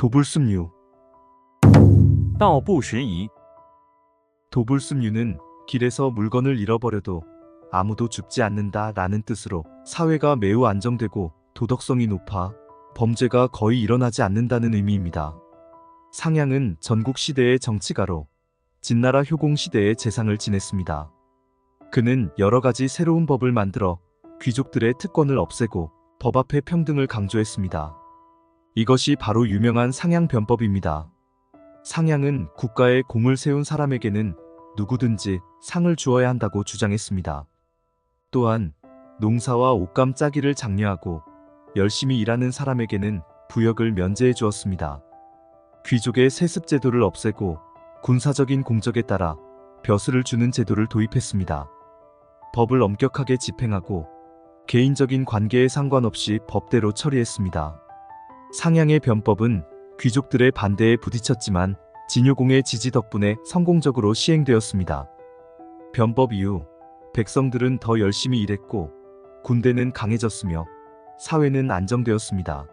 도불숲류 도불寻이 도불숲류는 길에서 물건을 잃어버려도 아무도 죽지 않는다 라는 뜻으로 사회가 매우 안정되고 도덕성이 높아 범죄가 거의 일어나지 않는다는 의미입니다. 상양은 전국 시대의 정치가로 진나라 효공 시대의 재상을 지냈습니다. 그는 여러 가지 새로운 법을 만들어 귀족들의 특권을 없애고 법 앞에 평등을 강조했습니다. 이것이 바로 유명한 상향변법입니다. 상향은 국가에 공을 세운 사람에게는 누구든지 상을 주어야 한다고 주장했습니다. 또한 농사와 옷감 짜기를 장려하고 열심히 일하는 사람에게는 부역을 면제해 주었습니다. 귀족의 세습 제도를 없애고 군사적인 공적에 따라 벼슬을 주는 제도를 도입했습니다. 법을 엄격하게 집행하고 개인적인 관계에 상관없이 법대로 처리했습니다. 상향의 변법은 귀족들의 반대에 부딪혔지만 진효공의 지지 덕분에 성공적으로 시행되었습니다. 변법 이후 백성들은 더 열심히 일했고 군대는 강해졌으며 사회는 안정되었습니다.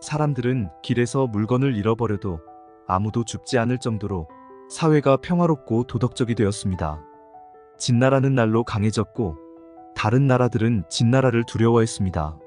사람들은 길에서 물건을 잃어버려도 아무도 줍지 않을 정도로 사회가 평화롭고 도덕적이 되었습니다. 진나라는 날로 강해졌고 다른 나라들은 진나라를 두려워했습니다.